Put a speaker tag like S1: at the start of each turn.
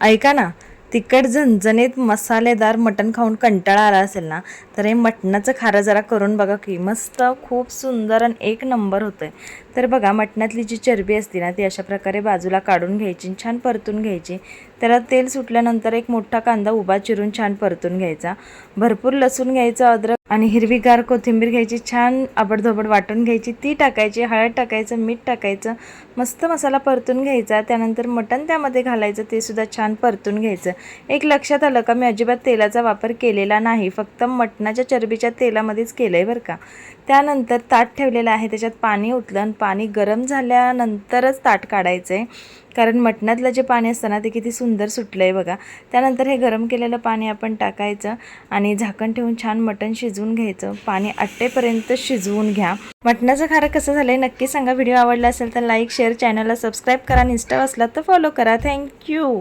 S1: ऐका ना तिखट झणझणीत मसालेदार मटण खाऊन कंटाळा आला असेल ना तर हे मटणाचं खारं जरा करून बघा की मस्त खूप सुंदर आणि एक नंबर होतं आहे तर बघा मटणातली जी चरबी असते ना ती अशा प्रकारे बाजूला काढून घ्यायची छान परतून घ्यायची. त्याला तेल सुटल्यानंतर एक मोठा कांदा उभा चिरून छान परतून घ्यायचा. भरपूर लसूण घ्यायचा अद्रक आणि हिरवीगार कोथिंबीर घ्यायची छान आबडधोबड वाटून घ्यायची. ती टाकायची हळद टाकायचं मीठ टाकायचं मस्त मसाला परतून घ्यायचा. त्यानंतर मटण त्यामध्ये घालायचं ते सुद्धा छान परतून घ्यायचं. एक लक्षात आलं का मी अजिबात तेलाचा वापर केलेला नाही. फक्त मटणाच्या चरबीच्या तेलामध्येच केलं आहे बरं का. त्यानंतर ताट ठेवलेलं आहे त्याच्यात पाणी उतलं आणि पाणी गरम झाल्यानंतरच ताट काढायचं आहे कारण मटणातलं जे पाणी असतं ना ते किती सुंदर सुटलं आहे बघा. त्यानंतर हे गरम केलेलं पाणी आपण टाकायचं आणि झाकण ठेवून छान मटण शिजवून घ्यायचं. पाणी आट्टेपर्यंत शिजवून घ्या. मटणाचं खारं कसं झालं आहे नक्की सांगा. व्हिडिओ आवडला असेल तर लाईक शेअर चॅनलला सबस्क्राईब करा. आणि इंस्टा असला तर फॉलो करा. थँक्यू